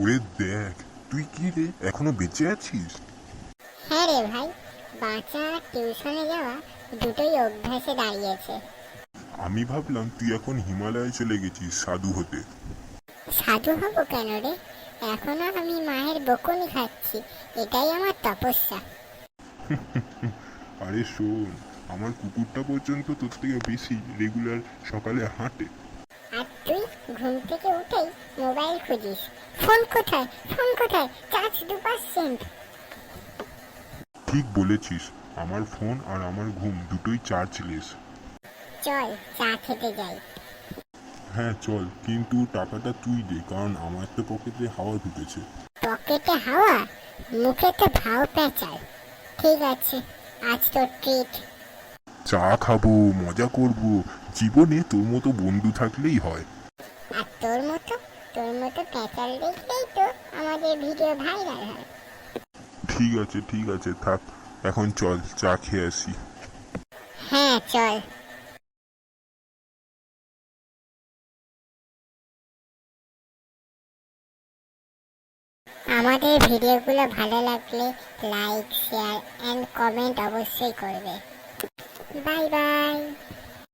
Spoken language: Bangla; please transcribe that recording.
ওরে দেখ তুই কি রে? এখনও বেঁচে আছিস? হ্যাঁ রে ভাই বাঁচা টিউশনে যাওয়া দুটোই অভ্যাসে দাঁড়িয়েছে। আমি ভাবলাম তুই এখন হিমালয়ে চলে গেছিস সাধু হতে। সাধু হব কেন রে? এখনও আমি মায়ের বকুনি খাচ্ছি এটাই আমার তপস্যা। আরে শোন আমার কুকুরটা পর্যন্ত তোর থেকে বেশি রেগুলার সকালে হাঁটে। আর তুই ঘুম থেকে উঠেই মোবাইল খুঁজিস ফোন কোথায়? ফোন কোথায়? চার্জ দু পার্সেন্ট। ঠিক বলেছিস আমার ফোন আর আমার ঘুম দুটোই চার্জলেস চল চা খেতে যাই। হ্যাঁ চল কিন্তু টাকাটা তুই দে কারণ আমার তো পকেটে হাওয়া ঢুকেছে। পকেটে হাওয়া? মুখে তো ভাও পেঁচায়। ঠিক আছে আজ তোর ট্রিট চা খাব মজা করব জীবনে তোর মতো বন্ধু থাকলেই হয়। আর তোর মতো? তোর মতো প্যাচাল দেখলেই তো আমাদের ভিডিও ভাইরাল হয়। ঠিক আছে ঠিক আছে থাক এখন চল চা খেয়ে আসি। হ্যাঁ চল। আমাদের ভিডিওগুলো ভালো লাগলে লাইক শেয়ার অ্যান্ড কমেন্ট অবশ্যই করবে। Bye bye.